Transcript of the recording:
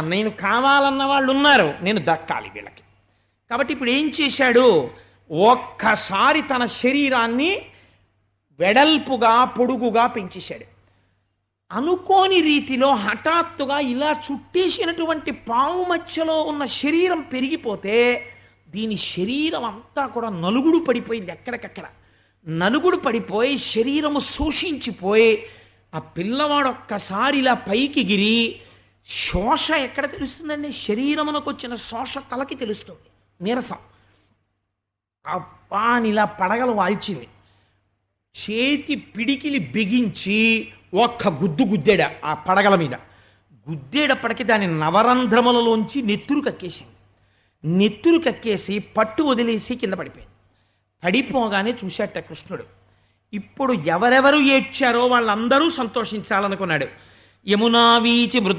నేను కావాలన్న వాళ్ళు ఉన్నారు నేను దక్కాలి వీళ్ళకి. కాబట్టి ఇప్పుడు ఏం చేశాడు? ఒక్కసారి తన శరీరాన్ని వెడల్పుగా పొడుగుగా పెంచేశాడు. అనుకోని రీతిలో హఠాత్తుగా ఇలా చుట్టేసినటువంటి పాము మధ్యలో ఉన్న శరీరం పెరిగిపోతే దీని శరీరం అంతా కూడా నలుగుడు పడిపోయింది ఎక్కడికక్కడ. నలుగుడు పడిపోయి శరీరము శోషించిపోయి ఆ పిల్లవాడు ఒక్కసారి ఇలా పైకి గిరి శోష ఎక్కడ తెలుస్తుందండి? శరీరమునకు వచ్చిన శోష తలకి తెలుస్తుంది. నీరసం. అప్పా అని ఇలా పడగలు వాల్చింది. చేతి పిడికిలి బిగించి ఒక్క గుద్దు గుద్దాడు ఆ పడగల మీద. గుద్దేటప్పటికి దాని నవరంధ్రములలోంచి నెత్తురు కక్కేసింది. నెత్తురు కక్కేసి పట్టు వదిలేసి కింద పడిపోయింది. పడిపోగానే చూశాట కృష్ణుడు. ఇప్పుడు ఎవరెవరు ఏడ్చారో వాళ్ళందరూ సంతోషించాలనుకున్నాడు. యమునా వీచి మృత